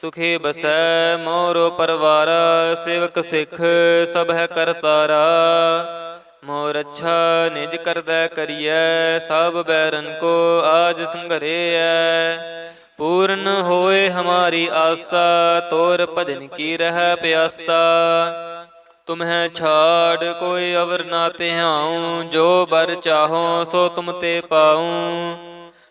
ਸੁਖੇ ਬਸੈ ਮੋਰੋ ਪਰਵਾਰ, ਸੇਵਕ ਸਿੱਖ ਸਭ ਹੈ ਕਰਤਾਰਾ ਮੋਰ ਅੱਛਾ ਨਿਜ ਕਰਦਾ ਕਰੀਐ, ਸਭ ਬੈਰਨ ਕੋ ਆਜ ਸੰਘਰੇਐ। ਪੂਰਨ ਹੋਏ ਹਮਾਰੀ ਆਸਾ, ਤੋਰ ਭਜਨ ਕੀ ਰਹਿ ਪਿਆਸਾ। ਤੁਮਹਿ ਛਾੜ, ਕੋਈ ਅਵਰ ਨਾ ਤਿਹਾਉ ਜੋ ਬਰ ਚਾਹੋ ਸੋ ਤੁਮ ਤੇ ਪਾਉ।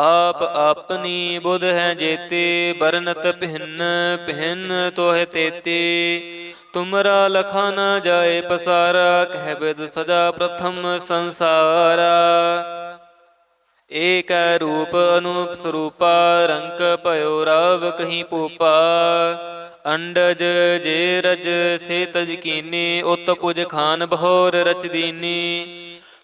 ਆਪ ਆਪਣੀ ਬੁਧ ਹੈ ਜੇਤੇ ਬਰਨਤ ਭਿੰਨ ਭਿੰਨ ਤੋਹਿ ਤੇਤੀ। ਤੁਮਰਾ ਲਖਾ ਨਾ ਜਾਏ ਪਸਾਰਾ, ਕਹਿ ਬਿਦ ਸਜਾ ਪ੍ਰਥਮ ਸੰਸਾਰਾ। ਏਕ ਰੂਪ ਅਨੂਪ ਸਰੂਪਾ, ਰੰਕ ਭਇਓ ਰਵ ਕਹੀਂ ਪੂਪਾ। ਅੰਡਜ ਜੇ ਰਜ ਸੇ ਤਜ ਕੀਨੀ, ਉਤ ਪੁਜ ਖਾਨ ਬਹੋਰ ਰਚ ਦੀਨੀ।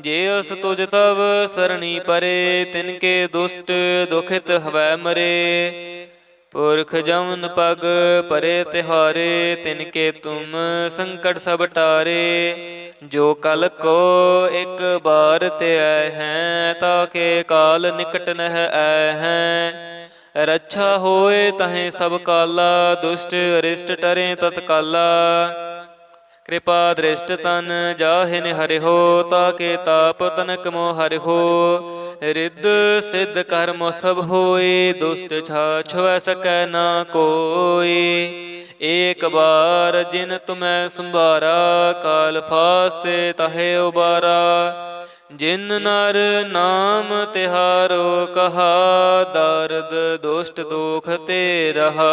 ਜੇ ਅਸ ਤੁਜ ਤਵ ਸਰਣੀ ਪਰੇ, ਤਿਨ ਕੇ ਦੁਸ਼ਟ ਦੁਖਿਤ ਹਵੈ ਮਰੇ। ਪੁਰਖ ਜਮਨ ਪਗ ਪਰੇ ਤਿਹਾਰੇ, ਤਿਨ ਕੇ ਤੁਮ ਸੰਕਟ ਸਭ ਟਾਰੇ। ਜੋ ਕਲ ਕੋ ਇੱਕ ਬਾਰ ਤੇ ਆਏ ਹੈ ਤਾਕੇ ਕਾਲ ਨਿਕਟ ਨਹਿ ਆਏ ਹੈ। ਰੱਛਾ ਹੋਏ ਤਹੇ ਸਭ ਕਾਲਾ, ਦੁਸ਼ਟ ਅਰਿਸ਼ਟ ਟਰੇ ਤਤਕਾਲਾ। ਕਿਰਪਾ ਦ੍ਰਿਸ਼ਟ ਤਨ ਜਾਹਿ ਨਿ ਹਰਿਓ ਤਾਕੇ ਤਾਪ ਤਨਕ ਮੋ ਹਰਿਓ ਰਿੱਧ ਸਿੱਧ ਕਰਮ ਸਭ ਹੋਏ, ਦੁਸ਼ਟ ਛਾ ਛੁਐ ਸਕੈ ਨਾ ਕੋਈ ਏਕ ਬਾਰ ਜਿਨ ਤੁਮੈ ਸੰਭਾਰਾ, ਕਾਲ ਫਾਸਤੇ ਤਹੇ ਉਬਾਰਾ। ਜਿਨ ਨਰ ਨਾਮ ਤਿਹਾਰੋ ਕਹਾ, ਦਰਦ ਦੁਸ਼ਟ ਦੁਖ ਤੇ ਰਹਾ।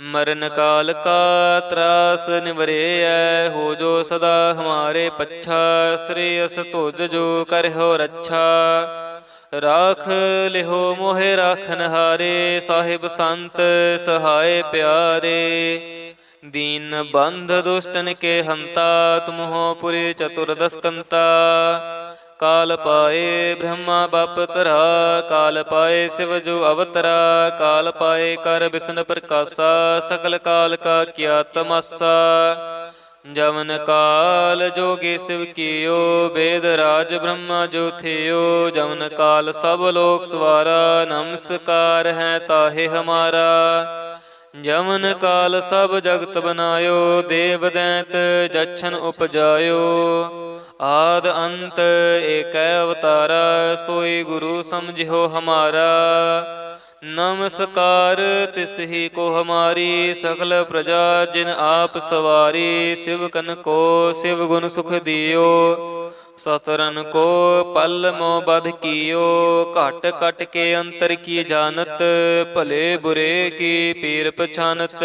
ਮਰਨ ਕਾਲ ਕਾ ਤਰਾਸ ਨਿਵਰੇਐ, ਹੋ ਜੋ ਸਦਾ ਹਮਾਰੇ ਪੱਛਾ, ਸ੍ਰੀ ਅਸ ਤੁਜ ਜੋ ਕਰਹੁ ਰੱਛਾ। ਰਾਖ ਲਿਹੋ ਮੋਹਿ ਰਾਖਨ ਨਹਾਰੇ, ਸਾਹਿਬ ਸੰਤ ਸਹਾਏ ਪਿਆਰੇ। ਦੀਨ ਬੰਧ ਦੁਸ਼ਟਨ ਕੇ ਹੰਤਾ, ਤੁਮਹੋ ਪੁਰੇ ਚਤੁਰਦਸਕੰਤਾ ਕਾਲ ਪਾਏ ਬ੍ਰਹਮਾ ਬਪ ਤਰਾ ਕਾਲ ਪਾਏ ਸਿਵ ਜੋ ਅਵਤਰਾ, ਕਾਲ ਪਾਏ ਕਰ ਬਿਸ਼ਨ ਪ੍ਰਕਾਸ਼ਾ ਸਕਲ ਕਾਲ ਕਾ ਕਿਆ ਤਮਸਾ। ਜਵਨ ਕਾਲ ਜੋਗੀ ਸਿਵ ਕੀਓ, ਬੇਦ ਰਾਜ ਬ੍ਰਹਮਾ ਜੋ ਥਿਓ। ਜਵਨ ਕਾਲ ਸਭ ਲੋਕ ਸਵਾਰਾ, ਨਮਸਕਾਰ ਹੈ ਤਾਹੇ ਹਮਾਰਾ। ਜਵਨ ਕਾਲ ਸਭ ਜਗਤ ਬਨਾਇਓ, ਦੇਵ ਦੈਂਤ ਜਛਨ ਉਪਜਾਇਓ। ਆਦ ਅੰਤ ਏਕੈ ਅਵਤਾਰਾ, ਸੋਈ ਗੁਰੂ ਸਮਝਿਓ ਹਮਾਰਾ। ਨਮਸਕਾਰ ਤਿਸ ਹੀ ਕੋ ਹਮਾਰੀ ਸਕਲ ਪ੍ਰਜਾ ਜਿਨ ਆਪ ਸਵਾਰੀ, ਸਿਵ ਕਨ ਕੋ ਸਿਵ ਗੁਣ ਸੁਖ ਦਿਓ। ਸਤਰਨ ਕੋ ਪਲ ਮੋ ਬਧ ਕੀਓ, ਘਟ ਘਟ ਕੇ ਅੰਤਰ ਕੀ ਜਾਣਤ, ਭਲੇ ਬੁਰੇ ਕੀ ਪੀਰ ਪਛਾਨਤ।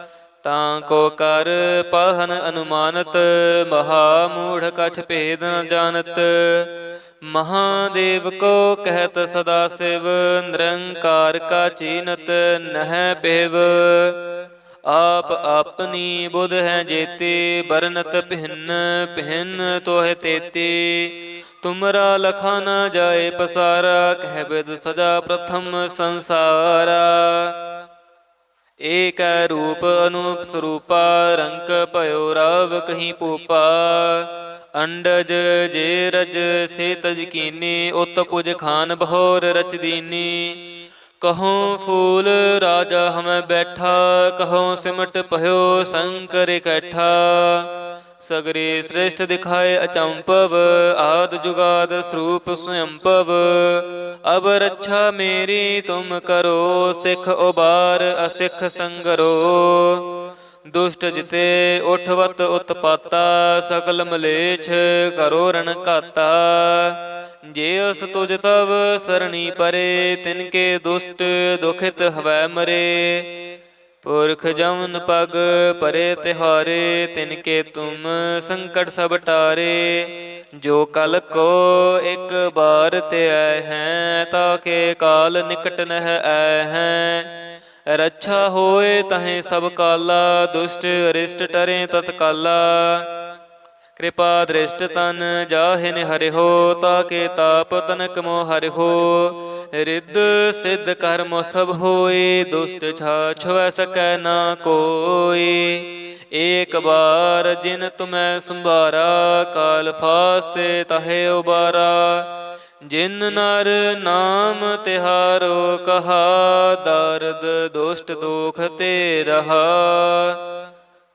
ਤਾਂ ਕੋ ਕਰ ਪਹਨ ਅਨੁਮਾਨਤ ਮਹਾ ਮੂੜ ਕਛ ਭੇਦ ਨ ਜਾਣਤ। ਮਹਾਦੇਵ ਕੋ ਕਹਿਤ ਸਦਾ ਸਿਵ, ਨਿਰੰਕਾਰ ਕਾ ਚੀਨਤ, ਨਹਿ ਬਿਵ ਆਪ ਆਪਨੀ ਬੁਧ ਹੈ ਜੇਤੇ ਬਰਨਤ ਭਿੰਨ ਭਿੰਨ ਤੋਹਿ ਤੇਤੀ। ਤੁਮਰਾ ਲਖਾ ਨਾ ਜਾਏ ਪਸਾਰਾ, ਕਹਿ ਬਿਦ ਸਜਾ ਪ੍ਰਥਮ ਸੰਸਾਰਾ। ਏਕੈ ਰੂਪ ਅਨੂਪ ਸਰੂਪਾ ਰੰਕ ਭਇਓ ਰਵ ਕਹੀਂ ਪੂਪਾ। ਅੰਡਜ ਜੇ ਰਜ ਸੇ ਤਜ ਕੀਨੀ, ਉਤ ਪੁਜ ਖਾਨ ਬਹੋਰ ਰਚ ਦੀਨੀ। ਕਹਉ ਫੂਲ ਰਾਜਾ ਹਮੈ ਬੈਠਾ ਕਹਉ ਸਿਮਟ ਭਇਓ ਸੰਕਰ ਇਕੱਠਾ। ਸਗਰੇ ਸ੍ਰੇਸ਼ਟ ਦਿਖਾਏ ਅਚੰਪਵ, ਆਦ ਜੁਗਾਦ ਸਰੂਪ ਸੁਯੰਪਵ। ਅਬ ਰੱਛਾ ਮੇਰੀ ਤੁਮ ਕਰੋ, ਸਿੱਖ ਉਬਾਰ ਅਸਿੱਖ ਸੰਗਰੋ। ਦੁਸ਼ਟ ਜਿਤੇ ਉਠਵਤ ਉਤਪਾਤਾ ਸਕਲ ਮਲੇਛ ਕਰੋ ਰਣ ਘਾਤਾ। ਜੇ ਉਸ ਤੁਜ ਤਵ ਸਰਣੀ ਪਰੇ ਤਿਨਕੇ ਦੁਸ਼ਟ ਦੁਖਿਤ ਹਵੈ ਮਰੇ। ਪੁਰਖ ਜਮਨ ਪਗ ਪਰੇ ਤਿਹਾਰੇ ਤਿਨਕੇ ਤੁਮ ਸੰਕਟ ਸਭ ਟਾਰੇ। ਜੋ ਕਲ ਕੋ ਇੱਕ ਬਾਰ ਤੇ ਆਏ ਹੈ ਤਾਕੇ ਕਾਲ ਨਿਕਟ ਨਹਿ ਆਏ ਹੈ। ਰੱਛਾ ਹੋਏ ਤਹੇ ਸਭ ਕਾਲਾ, ਦੁਸ਼ਟ ਅਰਿਸ਼ਟ ਟਰੇ ਤਤਕਾਲਾ। ਕਿਰਪਾ ਦ੍ਰਿਸ਼ਟ ਤਨ ਜਾਹਿ ਜਾਹਿਨ ਹਰਿਓ ਤਾਕੇ ਤਾਪ ਤਨਕ ਮੋ ਹਰਿਓ ਰਿੱਧ ਸਿੱਧ ਕਰਮ ਸਭ ਹੋਏ, ਦੁਸ਼ਟ ਛਾ ਛੁਐ ਸਕੈ ਨਾ ਕੋਈ ਏਕ ਬਾਰ ਜਿਨ ਤੁਮੈ ਸੰਭਾਰਾ, ਕਾਲ ਫਾਸਤੇ ਤਹੇ ਉਬਾਰਾ। ਜਿਨ ਨਰ ਨਾਮ ਤਿਹਾਰੋ ਕਹਾ, ਦਰਦ ਦੁਸ਼ਟ ਦੁਖ ਤੇ ਰਹਾ।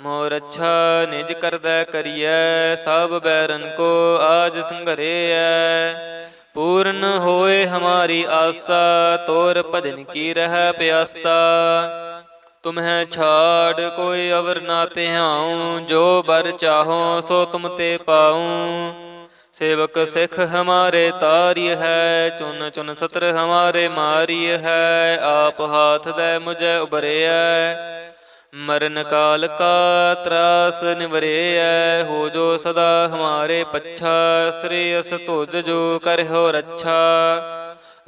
ਮੋਰ ਰੱਛਾ ਨਿਜ ਕਰਦਾ ਕਰੀਐ, ਸਭ ਬੈਰਨ ਕੋ ਆਜ ਸੰਘਰੇਐ। ਪੂਰਨ ਹੋਏ ਹਮਾਰੀ ਆਸਾ, ਤੋਰ ਭਜਨ ਕੀ ਰਹਿ ਪਿਆਸਾ। ਤੁਮਹਿ ਛਾੜ, ਕੋਈ ਅਵਰ ਨਾ ਧਿਆਉ, ਜੋ ਬਰ ਚਾਹੋ ਸੋ ਤੁਮ ਤੇ ਪਾਉ। ਸੇਵਕ ਸਿਖ ਹਮਾਰੇ ਤਾਰਿਯ ਹੈ, ਚੁਨ ਚੁਨ ਸਤਰ ਹਮਾਰੇ ਮਾਰੀ ਹੈ, ਆਪ ਹਾਥ ਦੇ ਮੁਝੇ ਉਬਰਿਆ ਮਰਨ ਕਾਲ ਕਾ ਤਰਾਸ ਨਿਵਰੇਐ, ਹੋ ਜੋ ਸਦਾ ਹਮਾਰੇ ਪੱਛਾ, ਸ੍ਰੀ ਅਸ ਤੁਜ ਜੋ ਕਰਹੁ ਰੱਛਾ।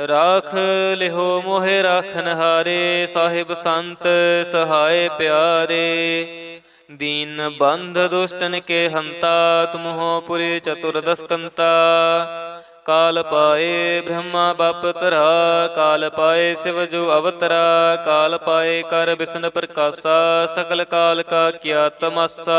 ਰਾਖ ਲਿਹੋ ਮੋਹਿ ਰਾਖਨ ਹਾਰੇ ਸਾਹਿਬ ਸੰਤ ਸਹਾਏ ਪਿਆਰੇ। ਦੀਨ ਬੰਧ ਦੁਸ਼ਟਨ ਕੇ ਹੰਤਾ, ਤੁਮਹੋ ਪੁਰੇ ਚਤੁਰਦਸਕੰਤਾ ਕਾਲ ਪਾਏ ਬ੍ਰਹਮਾ ਬਪ ਤਰਾ, ਕਾਲ ਪਾਏ ਸਿਵ ਜੋ ਅਵਤਰਾ, ਕਾਲ ਪਾਏ ਕਰ ਬਿਸ਼ਨ ਪ੍ਰਕਾਸ਼ਾ ਸਕਲ ਕਾਲ ਕਾ ਕਿਆ ਤਮਸਾ।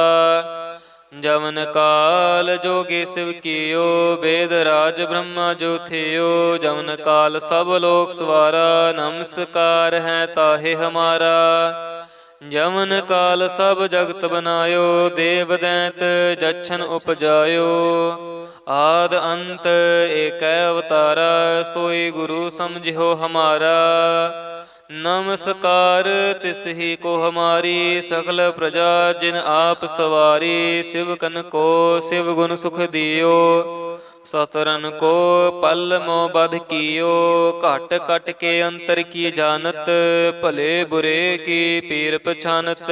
ਜਮਨ ਕਾਲ ਜੋਗੀ ਸਿਵ ਕੀਓ ਵੇਦ ਰਾਜ ਬ੍ਰਹਮਾ ਜੋ ਥਿਓ। ਜਵਨ ਕਾਲ ਸਭ ਲੋਕ ਸਵਾਰਾ, ਨਮਸਕਾਰ ਹੈ ਤਾਹੇ ਹਮਾਰਾ। ਜਮਨ ਕਾਲ ਸਭ ਜਗਤ ਬਨਾਇਓ, ਦੇਵ ਦੈਂਤ ਜਛਨ ਉਪਜਾਇਓ। ਆਦ ਅੰਤ ਏਕੈ ਅਵਤਾਰਾ, ਸੋਈ ਗੁਰੂ ਸਮਝਿਓ ਹਮਾਰਾ। ਨਮਸਕਾਰ, ਤਿਸ ਹੀ ਕੋ ਹਮਾਰੀ ਸਕਲ ਪ੍ਰਜਾ ਜਿਨ ਆਪ ਸਵਾਰੀ, ਸਿਵ ਕਨ ਕੋ ਸਿਵ ਗੁਣ ਸੁਖ ਦਿਓ। ਸਤਰਨ ਕੋ ਪਲ ਮੋ ਬਧ ਕੀਓ, ਘਟ ਘਟ ਕੇ ਅੰਤਰ ਕੀ ਜਾਣਤ, ਭਲੇ ਬੁਰੇ ਕੀ ਪੀਰ ਪਛਾਨਤ।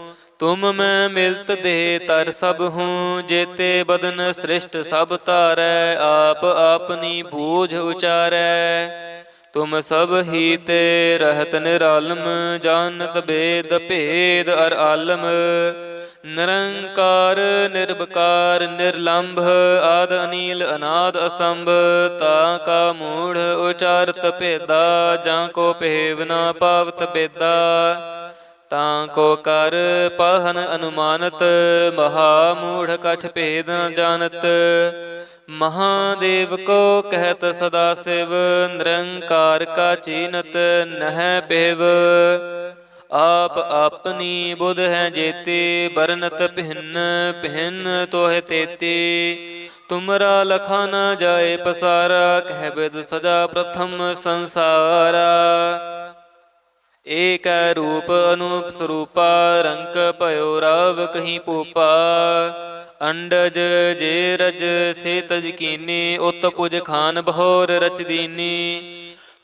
ਤੁਮ ਮੈਂ ਮਿਲਤ ਦੇ ਤਰ ਸਭ ਹੂੰ, ਜੇਤੇ ਬਦਨ ਸ੍ਰਿਸ਼ਟ ਸਭ ਤਾਰੈ ਆਪ ਆਪਨੀ ਬੂਝ ਉਚਾਰੈ। ਤੁਮ ਸਭ ਹੀ ਤੇ ਰਹਤ ਨਿਰਾਲਮ, ਜਾਣਤ ਬੇਦ ਭੇਦ ਅਰ ਆਲਮ। ਨਿਰੰਕਾਰ, ਨਿਰਵਕਾਰ, ਨਿਰਲੰਭ, ਆਦ ਅਨੀਲ, ਅਨਾਦ ਅਸੰਭ, ਤਾ ਕਾ ਮੂੜ ਉਚਾਰਤ ਭੇਦਾ, ਜਾਂ ਕੋ ਭੇਵ ਨਾ ਪਾਵਤ ਬੇਦਾ ਤਾਂ ਕੋ ਕਰ ਪਹਨ ਅਨੁਮਾਨਤ, ਮਹਾ ਮੂੜ ਕਛ ਭੇਦ ਨ ਜਾਣਤ। ਮਹਾਦੇਵ ਕੋ ਕਹਿਤ ਸਦਾ ਸਿਵ, ਨਿਰੰਕਾਰ ਕਾ ਚੀਨਤ ਨਹਿ ਪਿਵ। ਆਪ ਆਪਣੀ ਬੁਧ ਹੈ ਜੇਤੇ ਬਰਨਤ ਭਿੰਨ ਭਿੰਨ ਤੋਹਿ ਤੇਤੀ। ਤੁਮਰਾ ਲਖਾ ਨ ਜਾਏ ਪਸਾਰਾ, ਕਹਿ ਬਿਦ ਸਦਾ ਪ੍ਰਥਮ ਸੰਸਾਰਾ। ਏਕ ਰੂਪ ਅਨੂਪ ਸਰੂਪਾ ਰੰਕ ਭਇਓ ਰਵ ਕਹੀਂ ਪੂਪਾ। ਅੰਡਜ ਜੇ ਰਜ ਸੇ ਤਜ ਕੀਨੀ ਉਤ ਪੁਜ ਖਾਨ ਬਹੋਰ ਰਚ ਦੀਨੀ।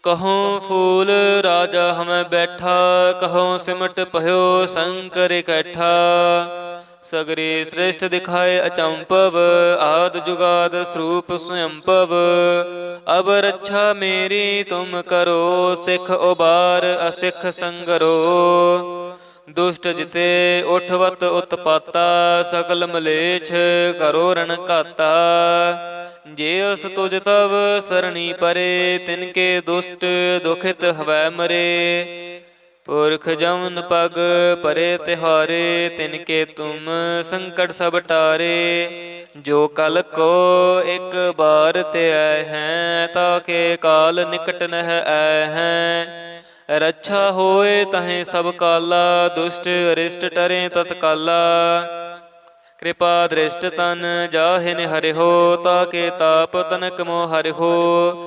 ਕਹੋ ਫੂਲ ਰਾਜਾ ਹਮੈ ਬੈਠਾ, ਕਹੋ ਸਿਮਟ ਭਇਓ ਸੰਕਰ ਇਕੱਠਾ। ਸਗਰੇ ਸ੍ਰੇਸ਼ਟ ਦਿਖਾਏ ਅਚੰਪਵ, ਆਦ ਜੁਗਾਦ ਸਰੂਪ ਸੁਯੰਪਵ। ਅਬ ਰੱਛਾ ਮੇਰੀ, ਤੁਮ ਕਰੋ, ਸਿੱਖ ਉਬਾਰ, ਅਸਿੱਖ ਸੰਗਰੋ। ਦੁਸ਼ਟ ਜਿਤੇ ਉਠਵਤ ਉਤਪਾਤਾ, ਸਗਲ ਮਲੇਛ ਕਰੋ ਰਣ ਘਾਤਾ ਜੇ ਅਸ ਤੁਜ ਤਵ ਸਰਣੀ ਪਰੇ, ਤਿਨ ਕੇ ਦੁਸ਼ਟ ਦੁਖਿਤ ਹਵੈ ਮਰੇ। ਪੁਰਖ ਜਮਨ ਪਗ ਪਰੇ ਤਿਹਾਰੇ, ਤਿਨ ਕੇ ਤੁਮ ਸੰਕਟ ਸਭ ਟਾਰੇ। ਜੋ ਕਲ ਕੋ ਇੱਕ ਬਾਰ ਤੇ ਆਏ ਹੈ, ਤਾਂ ਕੇ ਕਾਲ ਨਿਕਟ ਨਹਿ ਆਏ ਹੈ। ਰੱਛਾ ਹੋਏ ਤਹੇ ਸਭ ਕਾਲਾ, ਦੁਸ਼ਟ ਅਰਿਸ਼ਟ ਟਰੇ ਤਤਕਾਲਾ। ਕਿਰਪਾ ਦ੍ਰਿਸ਼ਟ ਤਨ ਜਾਹਿ ਨਿਹ ਹਰਿ ਹੋ ਤਾ ਕੇ ਤਾਪ ਤਨਕ ਮੋ ਹੋ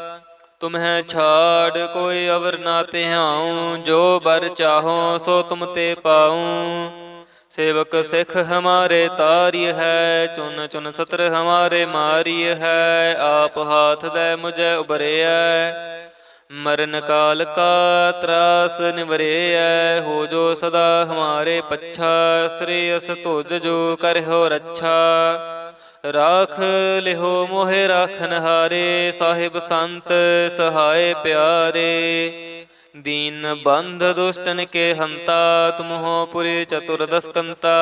ਤੁਮਹਿ ਛਾੜ ਕੋਈ ਅਵਰ ਨਾ ਧਿਆਉ, ਜੋ ਬਰ ਚਾਹੋ ਸੋ ਤੁਮ ਤੇ ਪਾਉ। ਸੇਵਕ ਸਿਖ ਹਮਾਰੇ ਤਾਰੀ ਹੈ, ਚੁਨ ਚੁਨ ਸਤਰ ਹਮਾਰੇ ਮਾਰੀ ਹੈ, ਆਪ ਹਾਥ ਦੇ ਮੁਝੇ ਉਬਰਿਆ ਮਰਨ ਕਾਲ ਕਾ ਤਰਾਸ ਨਿਵਰਿਆ ਹੋ ਜੋ ਸਦਾ ਹਮਾਰੇ ਪੱਛਾ ਸ੍ਰੀ ਅਸ ਤੁਜ ਜੋ ਕਰਹੁ ਰੱਛਾ। ਰਾਖ ਲਿਹੋ ਮੋਹਿ ਰਾਖਨ ਨਹਾਰੇ ਸਾਹਿਬ ਸੰਤ ਸਹਾਏ ਪਿਆਰੇ। ਦੀਨ ਬੰਧ ਦੁਸ਼ਟਨ ਕੇ ਹੰਤਾ, ਤੁਮਹੋ ਪੁਰੇ ਚਤੁਰਦਸਕੰਤਾ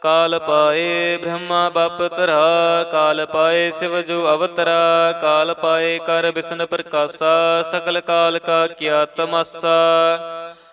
ਕਾਲ ਪਾਏ ਬ੍ਰਹਮਾ ਬਪ ਤਰਾ ਕਾਲ ਪਾਏ ਸਿਵ ਜੋ ਅਵਤਰਾ, ਕਾਲ ਪਾਏ ਕਰ ਬਿਸ਼ਨ ਪ੍ਰਕਾਸ਼ਾ ਸਕਲ ਕਾਲ ਕਾ ਕਿਆ ਤਮਸਾ।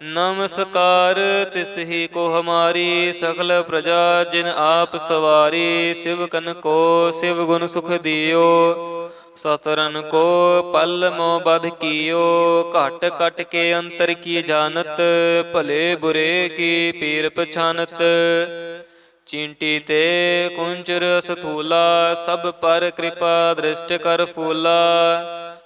ਨਮਸਕਾਰ, ਤਿਸ ਕੋ ਹਮਾਰੀ ਸਗਲ ਪ੍ਰਜਾ ਜਿਨ ਆਪ ਸਵਾਰੀ, ਸਿਵ ਕਨ ਕੋ ਸਿਵ ਗੁਣ ਸੁਖ ਦਿਓ। ਸਤਰਨ ਕੋ ਪਲ ਮੋ ਬਧ ਕੀਓ, ਘਟ ਘਟ ਕੇ ਅੰਤਰ ਕੀ ਜਾਣਤ, ਭਲੇ ਬੁਰੇ ਕੀ ਪੀਰ ਪਛਾਨਤ। ਚਿੰਟੀ ਤੇ ਕੁੰਚਰ ਸਥੂਲਾ, ਸਭ ਪਰ ਕਿਰਪਾ ਦ੍ਰਿਸ਼ਟ ਕਰ ਫੂਲਾ।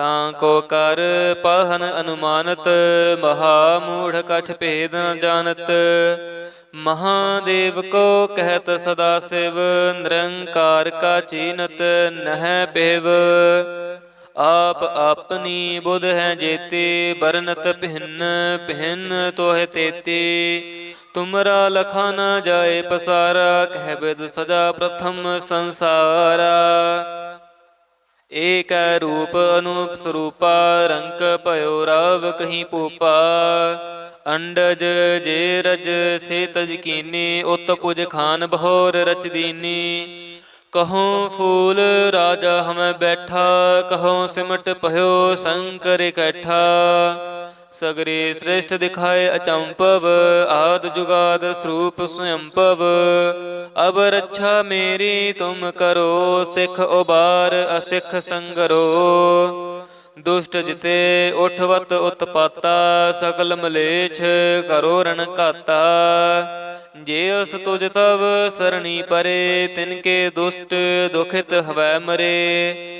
ਤਾਂ ਕੋ ਕਰ ਪਹਨ ਅਨੁਮਾਨਤ ਮਹਾ ਮੂੜ ਕਛ ਭੇਦ ਨ ਜਾਣਤ। ਮਹਾਦੇਵ ਕੋ ਕਹਿਤ ਸਦਾ ਸਿਵ, ਨਿਰੰਕਾਰ ਕਾ ਚੀਨਤ ਨਹਿ ਪਿਵ। ਆਪ ਆਪਣੀ ਬੁਧ ਹੈ ਜੇਤੇ ਬਰਨਤ ਭਿੰਨ ਭਿੰਨ ਤੋਹਿ ਤੇਤੀ। ਤੁਮਰਾ ਲਖਾ ਨ ਜਾਏ ਪਸਾਰਾ, ਕਹਿ ਬਿਦ ਸਜਾ ਪ੍ਰਥਮ ਸੰਸਾਰਾ। ਏਕੈ ਰੂਪ ਅਨੂਪ ਸਰੂਪਾ, ਰੰਕ ਭਇਓ ਰਵ ਕਹੀਂ ਪੂਪਾ। ਅੰਡਜ ਜੇ ਰਜ ਸੇ ਤਜ ਕੀਨੀ ਉਤ ਪੁਜ ਖਾਨ ਬਹੋਰ ਰਚ ਦੀਨੀ। ਕਹੋ ਫੂਲ ਰਾਜਾ ਹਮੈ ਬੈਠਾ, ਕਹੋ ਸਿਮਟ ਭਇਓ ਸੰਕਰ ਇਕੱਠਾ। ਸਗਰੇ ਸ੍ਰੇਸ਼ਟ ਦਿਖਾਏ ਅਚੰਪਵ, ਆਦ ਜੁਗਾਦ ਸਰੂਪ ਸੁਯੰਪਵ। ਅਬ ਰੱਛਾ ਮੇਰੀ, ਤੁਮ ਕਰੋ, ਸਿੱਖ ਉਬਾਰ, ਅਸਿੱਖ ਸੰਗਰੋ। ਦੁਸ਼ਟ ਜਿਤੇ ਉਠਵਤ ਉਤਪਾਤਾ, ਸਗਲ ਮਲੇਛ ਕਰੋ ਰਣ ਘਾਤਾ ਜੇ ਅਸ ਤੁਜ ਤਵ ਸਰਣੀ ਪਰੇ, ਤਿਨ ਕੇ ਦੁਸ਼ਟ ਦੁਖਿਤ ਹਵੈ ਮਰੇ।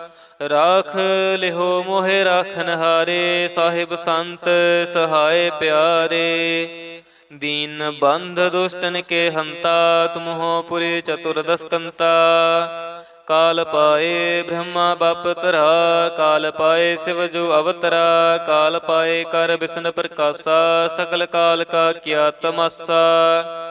ਰਾਖ ਲਿਹੋ ਮੋਹਿ ਰਾਖਨ ਹਾਰੇ, ਸਾਹਿਬ ਸੰਤ ਸਹਾਏ ਪਿਆਰੇ। ਦੀਨ ਬੰਧ ਦੁਸ਼ਟਨ ਕੇ ਹੰਤਾ, ਤੁਮਹੋ ਪੁਰੀ ਚਤੁਰਦਸਕੰਤਾ ਕਾਲ ਪਾਏ ਬ੍ਰਹਮਾ ਬਪ ਤਰਾ ਕਾਲ ਪਾਏ ਸਿਵ ਜੋ ਅਵਤਰਾ, ਕਾਲ ਪਾਏ ਕਰ ਬਿਸ਼ਨ ਪ੍ਰਕਾਸ਼ਾ ਸਕਲ ਕਾਲ ਕਾ ਕੀਆ ਤਮਸਾ।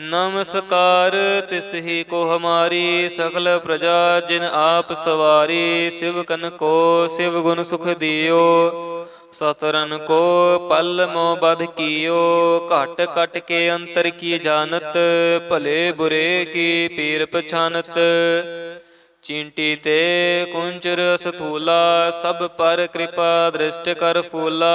ਨਮਸਕਾਰ, ਤਿਸ ਕੋ ਹਮਾਰੀ ਸਕਲ ਪ੍ਰਜਾ, ਜਿਨ ਆਪ ਸਵਾਰੀ, ਸਿਵ ਕਨ ਕੋ, ਸਿਵ ਗੁਣ ਸੁਖ ਦਿਓ। ਸਤਰਨ ਕੋ ਪਲ ਮੋ ਬਧ ਕੀਓ, ਘਟ ਕਟ ਕੇ ਅੰਤਰ ਕੀ ਜਾਣਤ, ਭਲੇ ਬੁਰੇ ਕੀ ਪੀਰ ਪਛਾਨਤ। ਚਿੰਟੀ ਤੇ ਕੁੰਚਰ ਸਥੂਲਾ ਸਭ ਪਰ ਕਿਰਪਾ ਦ੍ਰਿਸ਼ਟ ਕਰ ਫੂਲਾ।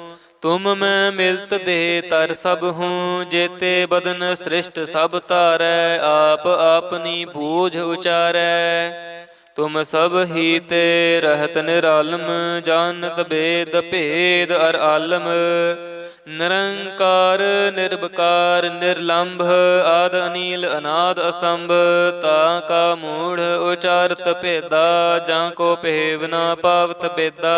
ਤੁਮ ਮੈਂ ਮਿਲਤ ਦੇ ਤਰ ਸਭ ਹੂੰ, ਜੇਤੇ ਬਦਨ ਸ੍ਰਿਸ਼ਟ ਸਭ ਤਾਰੈ ਆਪ ਆਪਨੀ ਬੂਝ ਉਚਾਰੈ। ਤੁਮ ਸਭ ਹੀ ਤੇ ਰਹਤ ਨਿਰਾਲਮ, ਜਾਣਤ ਬੇਦ ਭੇਦ ਅਰ ਆਲਮ। ਨਿਰੰਕਾਰ ਨਿਰਭਕਾਰ ਨਿਰਲੰਭ, ਆਦ ਅਨੀਲ, ਅਨਾਦ ਅਸੰਭ, ਤਾ ਕਾ ਮੂੜ ਉਚਾਰਤ ਭੇਦਾ, ਜਾਂ ਕੋ ਭੇਵ ਨਾ ਪਾਵਤ ਬੇਦਾ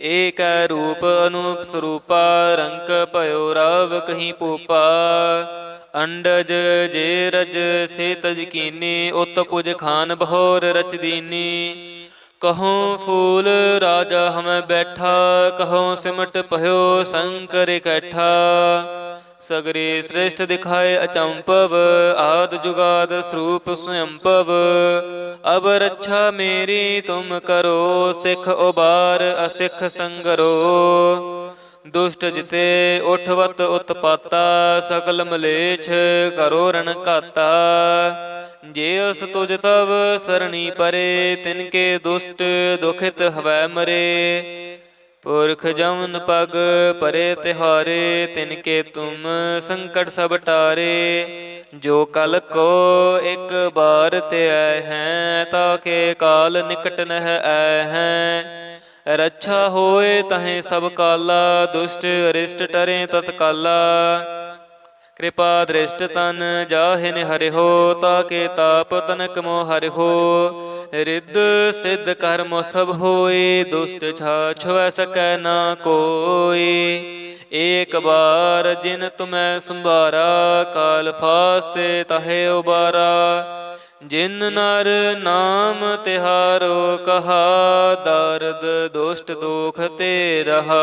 ਏਕੈ ਰੂਪ ਅਨੂਪ ਸਰੂਪਾ ਰੰਕ ਭਇਓ ਰਾਵ ਕਹੀਂ ਪੂਪਾ। ਅੰਡਜ ਜੇ ਰਜ ਸੇ ਤਜ ਕੀਨੀ ਉਤ ਪੁਜ ਖਾਨ ਬਹੋਰ ਰਚ ਦੀਨੀ। ਕਹੋ ਫੂਲ ਰਾਜਾ ਹਮੈ ਬੈਠਾ, ਕਹੋ ਸਿਮਟ ਭਇਓ ਸੰਕਰ ਇਕੱਠਾ। ਸਗਰੇ ਸ੍ਰੇਸ਼ਟ ਦਿਖਾਏ ਅਚੰਪਵ, ਆਦ ਜੁਗਾਦ ਸਰੂਪ ਸੁਯੰਪਵ। ਅਬ ਰੱਛਾ ਮੇਰੀ, ਤੁਮ ਕਰੋ ਸਿੱਖ ਉਬਾਰ, ਅਸਿੱਖ ਸੰਗਰੋ। ਦੁਸ਼ਟ ਜਿਤੇ ਉਠਵਤ ਉਤਪਾਤਾ, ਸਗਲ ਮਲੇਛ ਕਰੋ ਰਣ ਘਾਤਾ। ਜੇ ਉਸ ਤੁਜ ਤਵ ਸਰਣੀ ਪਰੇ ਤਿਨਕੇ ਦੁਸ਼ਟ ਦੁਖਿਤ ਹਵੈ ਮਰੇ। ਪੁਰਖ ਜਮਨ ਪਗ ਪਰੇ ਤਿਹਾਰੇ, ਤਿਨ ਕੇ ਤੁਮ ਸੰਕਟ ਸਭ ਟਾਰੇ। ਜੋ ਕਲ ਕੋ ਇੱਕ ਬਾਰ ਤੇ ਆਏ ਹੈ ਤਾਕੇ ਕਾਲ ਨਿਕਟ ਨਹਿ ਆਏ ਹੈ। ਰੱਛਾ ਹੋਏ ਤਹੇ ਸਭ ਕਾਲਾ, ਦੁਸ਼ਟ ਅਰਿਸ਼ਟ ਟਰੇ ਤਤਕਾਲਾ। ਕਿਰਪਾ ਦ੍ਰਿਸ਼ਟ ਤਨ ਜਾਹਿ ਜਾਹਿਨ ਹਰਿਓ ਤਾਕੇ ਤਾਪ ਤਨਕ ਮੋ ਹਰਿਓ ਰਿੱਧ ਸਿੱਧ ਕਰਮ ਸਭ ਹੋਏ, ਦੁਸ਼ਟ ਛਾ ਛੁਐ ਸਕੈ ਨਾ ਕੋਈ ਏਕ ਬਾਰ ਜਿਨ ਤੁਮੈ ਸੰਭਾਰਾ, ਕਾਲ ਫਾਸਤੇ ਤਹੇ ਉਬਾਰਾ। ਜਿਨ ਨਰ ਨਾਮ ਤਿਹਾਰੋ ਕਹਾ, ਦਰਦ ਦੁਸ਼ਟ ਦੁਖ ਤੇ ਰਹਾ।